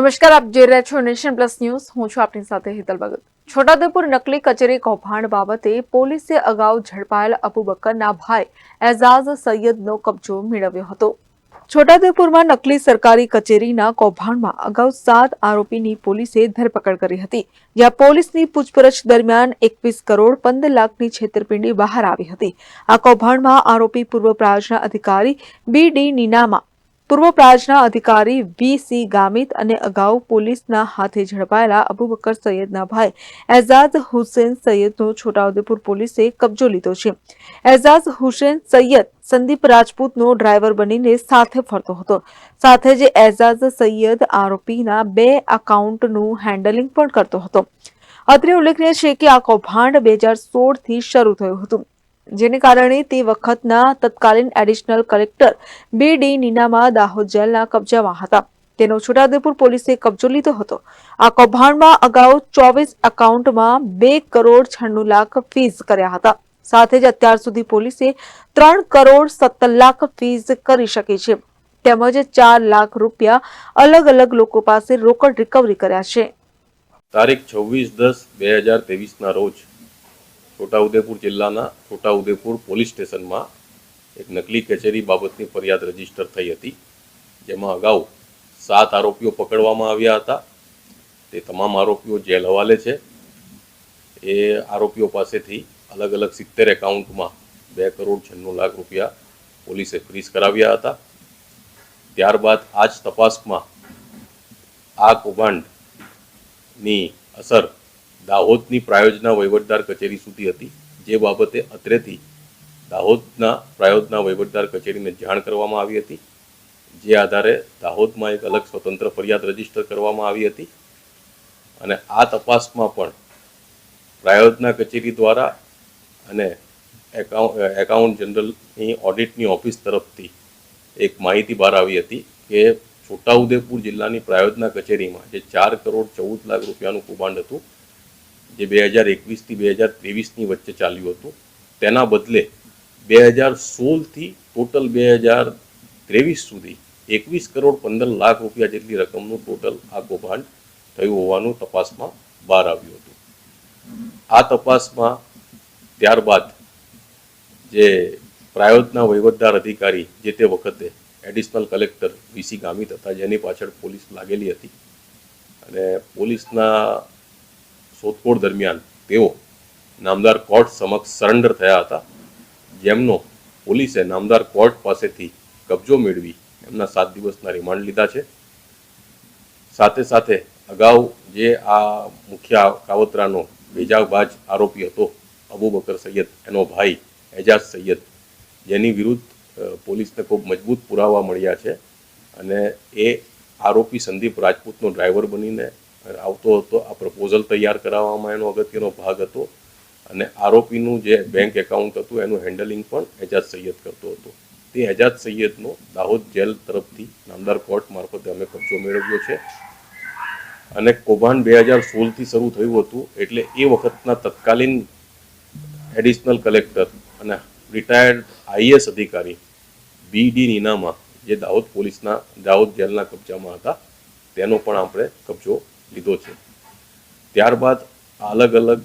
નમસ્કાર, આપ જોઈ રહ્યા છો નેશન પ્લસ ન્યૂઝ. હું છું આપની સાથે હેતલ ભગત. છોટાઉદેપુર નકલી કચેરી કૌભાંડ બાબતે પોલીસે અગાઉ ઝડપાયેલ અબુ બકરના ભાઈ એઝાઝ સૈયદનો કબજો મેળવ્યો હતો. છોટાઉદેપુરમાં નકલી સરકારી કચેરીના કૌભાંડમાં અગાઉ સાત આરોપીની પોલીસે ધરપકડ કરી હતી, જ્યાં પોલીસની પૂછપરછ દરમિયાન એકવીસ કરોડ પંદર લાખની છેતરપિંડી બહાર આવી હતી. આ કૌભાંડમાં આરોપી પૂર્વ પ્રાયોજના અધિકારી બી ડી નીનામા પૂર્વ પ્રાજના અધિકારી વી સી ગામિત અને અગાઉ પોલીસના હાથે ઝડપાયેલા અબુબકર સૈયદના ભાઈ એઝાઝ હુસેન સૈયદનો છોટાઉદેપુર પોલીસે કબજો લીધો છે. એઝાઝ હુસેન સૈયદ સંદીપ રાજપૂતનો ડ્રાઈવર બનીને સાથે ફરતો હતો. સાથે જ એઝાઝ સૈયદ આરોપીના બે અકાઉન્ટનું હેન્ડલિંગ પણ કરતો હતો. અત્રે ઉલ્લેખનીય છે કે આ કૌભાંડ બે હજાર સોળથી શરૂ થયું હતું. જેને કારણે તે વખતના તત્કાલીન એડિશનલ કલેક્ટર બી ડી નીનામાં દાહોદ જેલના કબજામાં હતા. તેનો છોટાઉદેપુર પોલીસે કબજો લીધો હતો. આ કૌભાંડમાં અગાઉ ચોવીસ એકાઉન્ટમાં બે કરોડ છન્નું લાખ ફીઝ કર્યા હતા. સાથે જ અત્યાર સુધી પોલીસે ત્રણ કરોડ સત્તર લાખ ફીઝ કરી શકી છે. તેમજ ચાર લાખ રૂપિયા અલગ અલગ લોકો પાસે રોકડ રિકવરી કર્યા છે. તારીખ છવ્વીસ દસ બે હજાર ના રોજ છોટાઉદેપુર જિલ્લાના છોટાઉદેપુર પોલીસ સ્ટેશનમાં એક નકલી કચેરી બાબતની ફરિયાદ રજિસ્ટર થઈ હતી, જેમાં અગાઉ સાત આરોપીઓ પકડવામાં આવ્યા હતા. તે તમામ આરોપીઓ જેલ હવાલે છે. એ આરોપીઓ પાસેથી અલગ અલગ સિત્તેર એકાઉન્ટમાં બે કરોડ છન્નું લાખ રૂપિયા પોલીસે ફ્રીઝ કરાવ્યા હતા. ત્યારબાદ આ જ તપાસમાં આ કૌભાંડની અસર દાહોદની પ્રાયોજના વહીવટદાર કચેરી સુધી હતી. જે બાબતે અત્રેથી દાહોદના પ્રાયોજના વહીવટદાર કચેરીને જાણ કરવામાં આવી હતી. જે આધારે દાહોદમાં એક અલગ સ્વતંત્ર ફરિયાદ રજિસ્ટર કરવામાં આવી હતી. અને આ તપાસમાં પણ પ્રાયોજના કચેરી દ્વારા અને એકાઉન્ટ જનરલની ઓડિટની ઓફિસ તરફથી એક માહિતી બહાર આવી હતી કે છોટાઉદેપુર જિલ્લાની પ્રાયોજના કચેરીમાં જે ચાર કરોડ ચૌદ લાખ રૂપિયાનું કૌભાંડ હતું જે બે હજાર એકવીસથી બે હજાર ત્રેવીસની વચ્ચે ચાલ્યું હતું, તેના બદલે બે હજાર સોળથી ટોટલ બે હજાર ત્રેવીસ સુધી એકવીસ કરોડ પંદર લાખ રૂપિયા જેટલી રકમનું ટોટલ આ કૌભાંડ થયું હોવાનું તપાસમાં બહાર આવ્યું હતું. આ તપાસમાં ત્યારબાદ જે પ્રાયોજના વહીવટદાર અધિકારી જે તે વખતે એડિશનલ કલેક્ટર વીસી ગામિત હતા, જેની પાછળ પોલીસ લાગેલી હતી અને પોલીસના શોધખોળ દરમિયાન તેઓ નામદાર કોર્ટ સમક્ષ સરેન્ડર થયા હતા. જેમનો પોલીસે નામદાર કોર્ટ પાસેથી કબજો મેળવી એમના સાત દિવસના રિમાન્ડ લીધા છે. સાથે સાથે અગાઉ જે આ મુખ્ય કાવતરાનો બેજાબાજ આરોપી હતો, અબુ બકર સૈયદ, એનો ભાઈ એજાજ સૈયદ, જેની વિરુદ્ધ પોલીસને ખૂબ મજબૂત પુરાવા મળ્યા છે અને એ આરોપી સંદીપ રાજપૂતનો ડ્રાઈવર બનીને આવતો હતો, આ પ્રપોઝલ તૈયાર કરાવવામાં એનો અગત્યનો ભાગ હતો અને આરોપીનું જે બેંક એકાઉન્ટ હતું, એનું હેન્ડલિંગ પણ એજાજ સૈયદ કરતો હતો. તે એજાજ સૈયદનો દાહોદ જેલ તરફથી નામદાર કોર્ટ મારફતે અમે કબજો મેળવ્યો છે. અને કૌભાંડ બે હજાર સોળથી શરૂ થયું હતું, એટલે એ વખતના તત્કાલીન એડિશનલ કલેક્ટર અને રિટાયર્ડ આઈએસ અધિકારી બી ડી નીનામાં, જે દાહોદ પોલીસના, દાહોદ જેલના કબજામાં હતા, તેનો પણ આપણે કબજો લીધો છે. ત્યારબાદ અલગ અલગ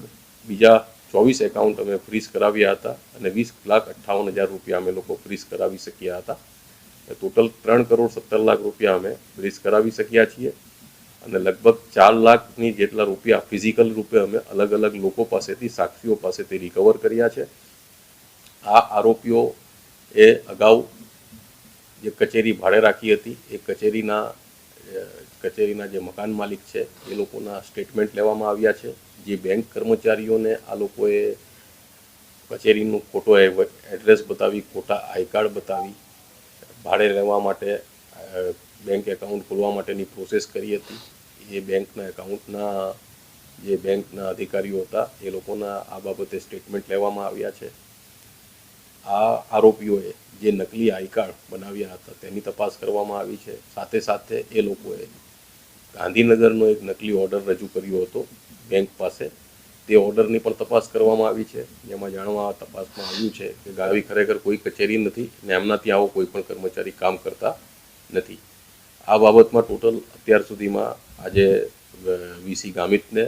બીજા ચોવીસ એકાઉન્ટ અમે ફ્રીઝ કરાવ્યા હતા અને વીસ લાખ અઠ્ઠાવન હજાર રૂપિયા અમે લોકો ફ્રીઝ કરાવી શક્યા હતા. ટોટલ ત્રણ કરોડ સત્તર લાખ રૂપિયા અમે ફ્રીઝ કરાવી શક્યા છીએ. અને લગભગ ચાર લાખની જેટલા રૂપિયા ફિઝિકલ રૂપે અમે અલગ અલગ લોકો પાસેથી, સાક્ષીઓ પાસેથી રિકવર કર્યા છે. આ આરોપીઓ એ અગાઉ જે કચેરી ભાડે રાખી હતી, એ કચેરીના કચેરીના જે મકાન માલિક છે, એ લોકોના સ્ટેટમેન્ટ લેવામાં આવ્યા છે. જે બેંક કર્મચારીઓને આ લોકોએ કચેરીનું ખોટો એડ્રેસ બતાવી, ખોટા આઈ કાર્ડ બતાવી, ભાડે રહેવા માટે બેંક એકાઉન્ટ ખોલવા માટેની પ્રોસેસ કરી હતી. એ બેંકના એકાઉન્ટના જે બેંકના અધિકારીઓ હતા, એ લોકોના આ બાબતે સ્ટેટમેન્ટ લેવામાં આવ્યા છે. આ આરોપીઓએ જે નકલી આઈ કાર્ડ બનાવ્યા હતા, તેની તપાસ કરવામાં આવી છે. સાથે સાથે એ લોકોએ ગાંધીનગરનો એક નકલી ઓર્ડર રજૂ કર્યો હતો બેંક પાસે. તે ઓર્ડરની પણ તપાસ કરવામાં આવી છે. જેમાં જાણવા તપાસમાં આવ્યું છે કે ગાવી ખરેખર કોઈ કચેરી નથી ને એમના ત્યાં આવો કોઈ પણ કર્મચારી કામ કરતા નથી. આ બાબતમાં ટોટલ અત્યાર સુધીમાં આજે વીસી ગામિતને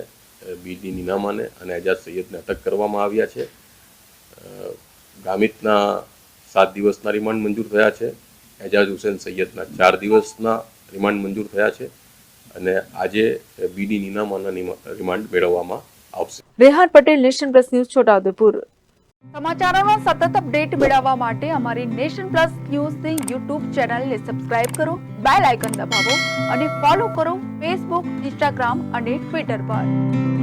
બીડી નીનામાને અને એજાજ સૈયદને અટક કરવામાં આવ્યા છે. ગામિતના સાત દિવસના રિમાન્ડ મંજૂર થયા છે. એજાજ હુસેન સૈયદના ચાર દિવસના રિમાન્ડ મંજૂર થયા છે. અને આજે બીડી નીનામાના રિમાન્ડ મેળવવામાં આવશે. Rehan Patel Nation Plus news Chhota Udepur. સમાચારોનો સતત અપડેટ મેળવવા માટે અમારી નેશન પ્લસ ન્યૂઝની યુટ્યુબ ચેનલને સબસ્ક્રાઇબ કરો બેલ આઇકન દબાવો અને ફોલો કરો ફેસબુક ઇન્સ્ટાગ્રામ અને ટ્વિટર પર.